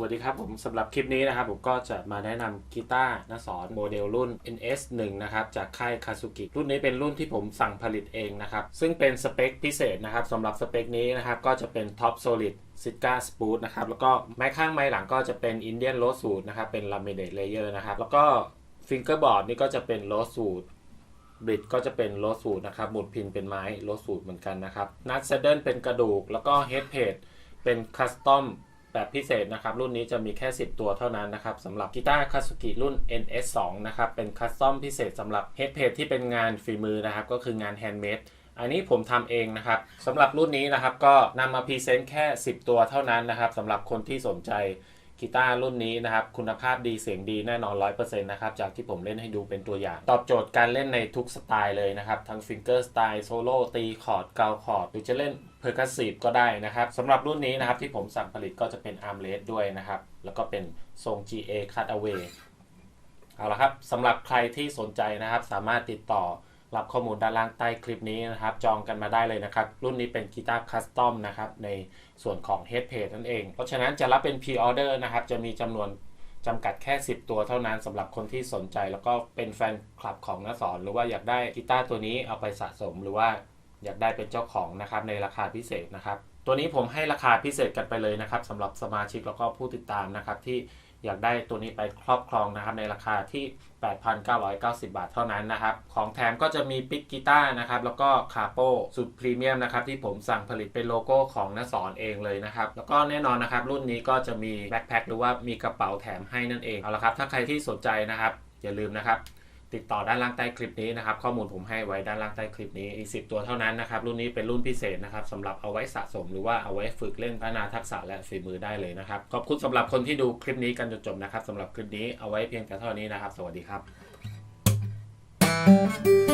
วัสดีครับผมสำหรับคลิปนี้นะครับผมก็จะมาแนะนำกีตาร์นสอนโมเดลรุ่น NS 1 นะครับจากค่ายคาซุกิรุ่นนี้เป็นรุ่นที่ผมสั่งผลิตเองนะครับซึ่งเป็นสเปคพิเศษนะครับสำหรับสเปคนี้นะครับก็จะเป็น Top Solid s i t a Spoot นะครับแล้วก็ไม้ข้างไม้หลังก็จะเป็น Indian Rose Wood นะครับเป็น Laminate Layer นะครับแล้วก็ Fingerboard นี่ก็จะเป็น Rose Wood บริดก็จะเป็นโรสูดนะครับหมุดพินเป็นไม้โรสูดเหมือนกันนะครับนัทเซเดิลเป็นกระดูกแล้วก็เฮดเพจเป็นคัสตอม แบบพิเศษนะครับ รุ่นนี้จะมีแค่ 10 ตัวเท่านั้นนะครับสำหรับกีตาร์คาสุกิรุ่น NS2 นะครับ เป็นคัสตอมพิเศษสำหรับเฮดเพจที่เป็นงานฝีมือนะครับ ก็คืองานแฮนด์เมดอันนี้ผมทำเองนะครับสำหรับรุ่นนี้นะครับก็นำมาพรีเซนต์แค่ 10 ตัวเท่านั้นนะครับสำหรับคนที่สนใจ กีตาร์รุ่นนี้นะครับ คุณภาพดีเสียงดีแน่นอน100%นะครับ จากที่ผมเล่นให้ดูเป็นตัวอย่าง ตอบโจทย์การเล่นในทุกสไตล์เลยนะครับ ทั้งฟิงเกอร์สไตล์โซโล่ตีคอร์ดเกาคอร์ดหรือจะเล่นเพอร์คัสซีฟก็ได้นะครับสำหรับรุ่นนี้นะครับที่ผมสั่งผลิตก็จะเป็นอาร์มเลสด้วยนะครับ แล้วก็เป็นทรง GA Cutaway เอาละครับสำหรับใครที่สนใจนะครับ สามารถติดต่อ รับข้อมูลด้านล่างใต้คลิปนี้นะครับ จองกันมาได้เลยนะครับ รุ่นนี้เป็นกีตาร์คัสตอมนะครับ ในส่วนของ Head Page นั่นเอง เพราะฉะนั้นจะรับเป็น Pre-Order นะครับ จะมีจำนวนจำกัดแค่ 10 ตัวเท่านั้นสำหรับคนที่สนใจ แล้วก็เป็นแฟนคลับของน้าสอนหรือว่าอยากได้กีตาร์ตัวนี้เอาไปสะสมหรือว่าอยากได้เป็นเจ้าของนะครับในราคาพิเศษนะครับ ตัวนี้ผมให้ราคาพิเศษกันไปเลยนะครับสำหรับสมาชิกแล้วก็ผู้ติดตามนะครับที่ อยากได้ตัวนี้ไปครอบครองนะครับในราคาที่ 8,990 บาทเท่านั้นนะครับ ของแถมก็จะมีปิกกีตาร์นะครับ แล้วก็คาโปสุดพรีเมียมนะครับที่ผมสั่งผลิตเป็นโลโก้ของนสอนเองเลยนะครับ แล้วก็แน่นอนนะครับ รุ่นนี้ก็จะมีแบ็คแพ็คหรือว่ามีกระเป๋าแถมให้นั่นเอง เอาละครับ ถ้าใครที่สนใจนะครับ อย่าลืมนะครับ ติดต่อด้านล่างใต้คลิปนี้นะครับ ข้อมูลผมให้ไว้ด้านล่างใต้คลิปนี้อีก 10 ตัวเท่านั้นนะครับ รุ่นนี้เป็นรุ่นพิเศษนะครับสำหรับเอาไว้สะสมหรือว่าเอาไว้ฝึกเล่นพัฒนาทักษะและฝีมือได้เลยนะครับ ขอบคุณสำหรับคนที่ดูคลิปนี้กันจนจบนะครับสำหรับคลิปนี้เอาไว้เพียงแต่เท่านี้นะครับ สวัสดีครับ